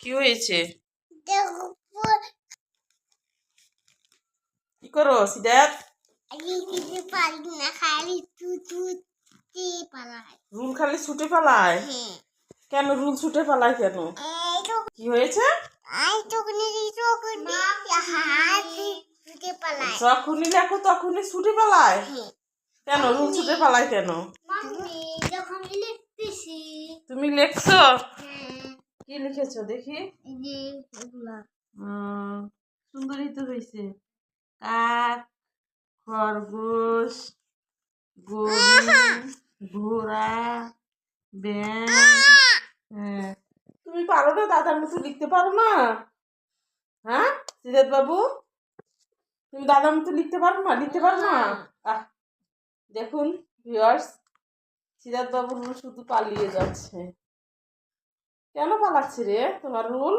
কি হয়েছে? দেখো কি করো সিদ্ধার্থ? রুল খালি ছুটে পালায়? কেন রুল ছুটে পালায় কেন? কি হয়েছে? যখনই লেখো তখনই ছুটে পালায়। হ্যাঁ। কেন রুল ছুটে পালায় কেন? তুমি লেখছো? কি লিখেছো দেখি? সুন্দরই তো হয়েছে কাক খরগোশ গরু ঘোড়া ব্যাং হ্যাঁ। তুমি পারো না দাদার মতো লিখতে পারো না? হ্যাঁ সিদ্ধার্থ বাবু? তুমি দাদার মতো লিখতে পারো না? লিখতে পারো না? আহ দেখুন ভিউয়ার্স সিদ্ধার্থ বাবুর রুল শুধু পালিয়ে যাচ্ছে। কেন পালাচ্ছে রে? তোমার রুল?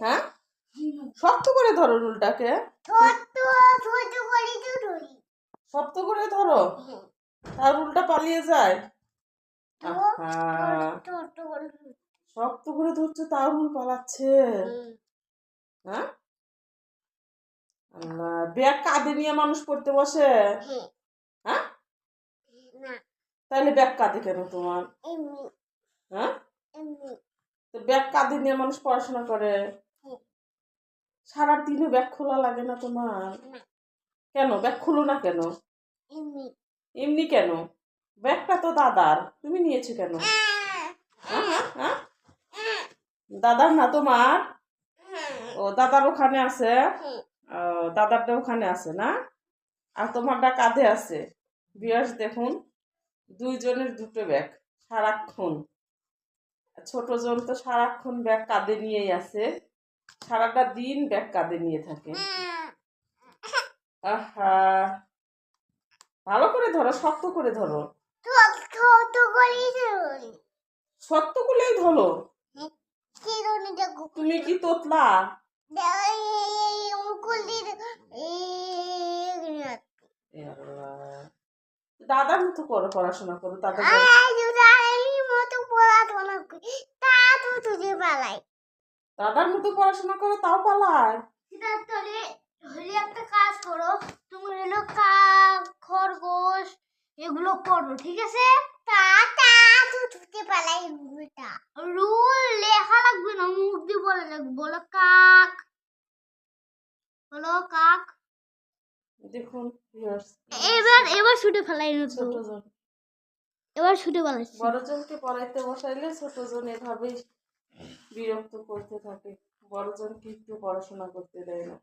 হ্যাঁ? শক্ত করে ধরো রুলটাকে। শক্ত করে ধরো। তার রুলটা পালিয়ে যায়। শক্ত করে ধরছো তার রুল পালাচ্ছে। হ্যাঁ? ব্যাগ কাঁধে নিয়ে মানুষ পড়তে বসে। হ্যাঁ? তাহলে ব্যাগ কাঁধে কেন তোমার? হ্যাঁ? তো ব্যাগ কাঁধে নিয়ে মানুষ পড়াশোনা করে। হুম। সারা দিনে ব্যাগ খোলা লাগে না তোমার? কেন? ব্যাগ খুলো না কেন? এমনি। কেন? ব্যাগটা তো দাদার। তুমি নিয়েছো কেন? হ্যাঁ হ্যাঁ হ্যাঁ। দাদার না তোমার? ও দাদার ওখানে আছে? দাদারটা ওখানে আছে না? আর তোমারটা কাঁধে আছে। বিয়াস দেখুন। দুইজনের দুটো ব্যাগ সারাক্ষণ ছোট জন তো সারাক্ষণ ব্যাগ কাঁধে নিয়েই আছে সারাটা দিন ব্যাগ কাঁধে নিয়ে থাকে আহা ভালো করে ধরো শক্ত করে ধরো শক্ত করলেই ধরো তুমি কি তোতলা দাদার মতো করো পড়াশোনা করো দাদা মতো পড়াশোনা তো তুঝে পালাই। দাদার মতো পড়াশোনা করো তাও পালায় তাহলে হলে একটা কাজ করো তুমি হলো কাক খরগোশ এগুলো পড়ো ঠিক আছে? তা তা তো পালাই রুল লেখা লাগবে না মুখ দিয়ে বলে লাগবে বলো কাক বলো কাক দেখুন এবার এবার ছুটে ফেলাই ছোট জন। এবার ছুটে ফেলাই বড় জনকে পড়াইতে বসাইলে ছোট জন এভাবেই বিরক্ত করতে থাকে। বড় জনকে একটু পড়াশোনা করতে দেয় না।